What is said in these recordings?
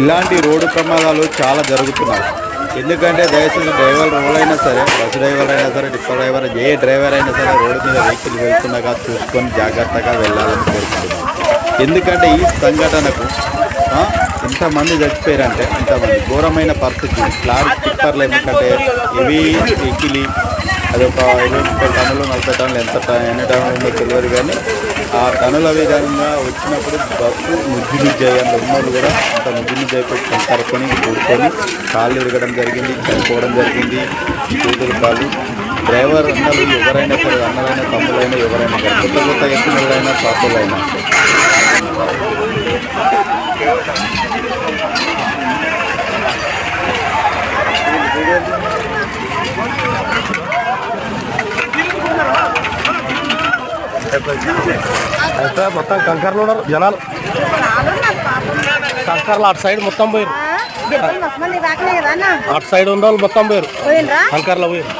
ఇలాంటి రోడ్డు ప్రమాదాలు చాలా జరుగుతున్నాయి. ఎందుకంటే దయచేసి డ్రైవర్ రోల్ అయినా సరే బస్సు డ్రైవర్ అయినా సరే డిప్పర్ డ్రైవర్ ఏ డ్రైవర్ అయినా సరే రోడ్డు మీద వెహికల్ వెళ్తుండగా చూసుకొని జాగ్రత్తగా వెళ్ళాలని కోరుకుంటున్నాను. ఎందుకంటే ఈ సంఘటనకు ఎంతమంది చచ్చిపోయారంటే ఇంతమంది ఘోరమైన పరిస్థితి. ఫ్లాట్ టిప్పర్లు ఎందుకంటే ఇవి అది ఒక ఇరవై ముప్పై టన్నులు నలభై టన్నులు ఎంత ఎన్ని టన్నులు ఉందో తెలియదు కానీ ఆ టన్నుల విధంగా వచ్చినప్పుడు బస్సు ముద్దు ముద్దు అయ్యాను ఉన్నోళ్ళు కూడా అంత ముద్దు ముద్దు అయిపోయి కరుకొని కూర్చొని కాళ్ళు ఇరగడం జరిగింది చనిపోవడం జరిగింది. కూతురు కాళ్ళు డ్రైవర్ అన్నలు ఎవరైనా సరే అన్నలైనా తమ్ములైనా ఎవరైనా సరే కొత్త కొత్త ఎత్తులైనా పాపలైనా అయితే మొత్తం కంకర్లు ఉన్నారు జనాలు. కంకర్లు అటు సైడ్ మొత్తం పోయారు అటు సైడ్ ఉన్న వాళ్ళు మొత్తం పోయారు కంకర్లో పోయారు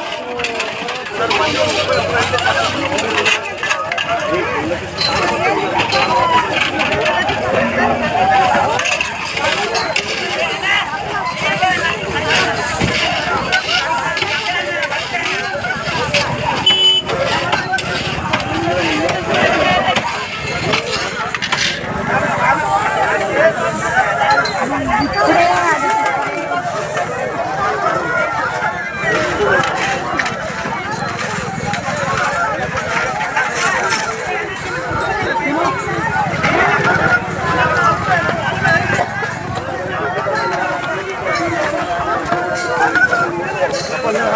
பண்ணுங்க